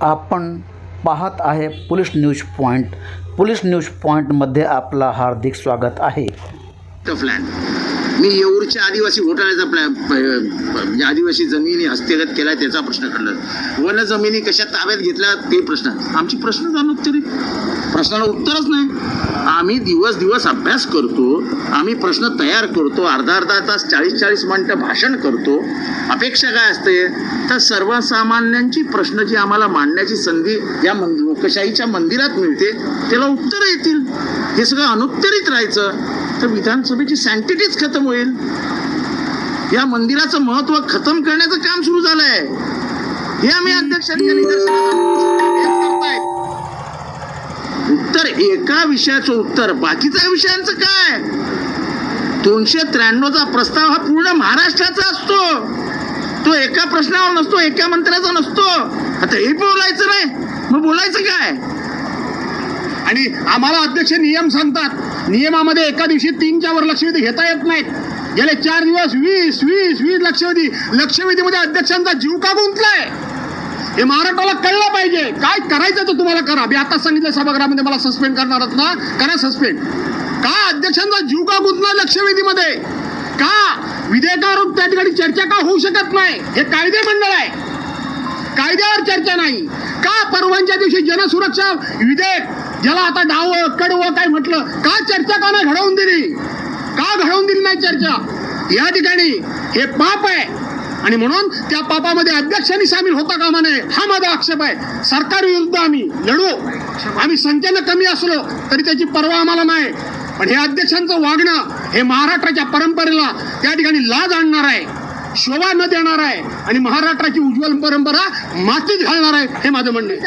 आपण पाहत आहे पोलीस न्यूज पॉईंट पोलीस न्यूज पॉईंटमध्ये आपला हार्दिक स्वागत आहे. प्लॅन मी येऊरच्या आदिवासी घोटाळ्याचा प्लॅन म्हणजे आदिवासी जमिनी हस्तगत केला त्याचा प्रश्न काढला. वन जमिनी कशा ताब्यात घेतल्या ते प्रश्न. आमची प्रश्न झाला उत्तरी. प्रश्नाला उत्तरच नाही. आम्ही दिवस दिवस अभ्यास करतो आम्ही प्रश्न तयार करतो अर्धा अर्धा तास चाळीस चाळीस मिनटं भाषण करतो. अपेक्षा काय असते? तर सर्वसामान्यांची प्रश्न जी आम्हाला मांडण्याची संधी या मंद लोकशाहीच्या मंदिरात मिळते त्याला उत्तरं येतील. हे सगळं अनुत्तरित राहायचं. तर विधानसभेची सँटिटीच खतम होईल. या मंदिराचं महत्त्व खतम करण्याचं काम सुरू झालंय. हे आम्ही अध्यक्षांच्या निदर्शनास तर एका विषयाचं उत्तर बाकीच्या विषयांचं काय? दोनशे त्र्याण्णवचा प्रस्ताव हा पूर्ण महाराष्ट्राचा असतो. तो एका प्रश्नावर नसतो एका मंत्र्याचा नसतो. आता हे बोलायचं नाही. मग बोलायचं काय? आणि आम्हाला अध्यक्ष नियम सांगतात. नियमामध्ये एका दिवशी तीनच्या वर लक्षवेधी घेता येत नाहीत. गेले चार दिवस वीस वीस वीस लक्षवेधी. लक्षवेधीमध्ये अध्यक्षांचा जीव का गुंतलाय? हे महाराष्ट्राला कळलं पाहिजे. काय करायचं तर तुम्हाला करा. मी आता सांगितलं सभागृहामध्ये मला सस्पेंड करणार ना? करा सस्पेंड का अध्यक्षांचा जीव का गुंतला लक्षवेधीमध्ये? का विधेयकावर त्या ठिकाणी चर्चा का होऊ शकत नाही? हे कायदे मंडळ आहे. कायद्यावर चर्चा नाही. का परवानच्या दिवशी जनसुरक्षा विधेयक ज्याला आता डाव कडवं काय म्हटलं का चर्चा का नाही घडवून दिली? का घडवून दिली नाही चर्चा? या ठिकाणी हे पाप आहे. आणि म्हणून त्या पापामध्ये अध्यक्षांनी सामील होता कामा नये. हा माझा आक्षेप आहे. सरकार विरुद्ध आम्ही लढू. आम्ही संख्येनं कमी असलो तरी त्याची पर्वा आम्हाला नाही. पण हे अध्यक्षांचं वागणं हे महाराष्ट्राच्या परंपरेला त्या ठिकाणी लाज आणणार आहे. शोभा न देणार आहे. आणि महाराष्ट्राची उज्ज्वल परंपरा मातीत घालणार आहे. हे माझं म्हणणं आहे.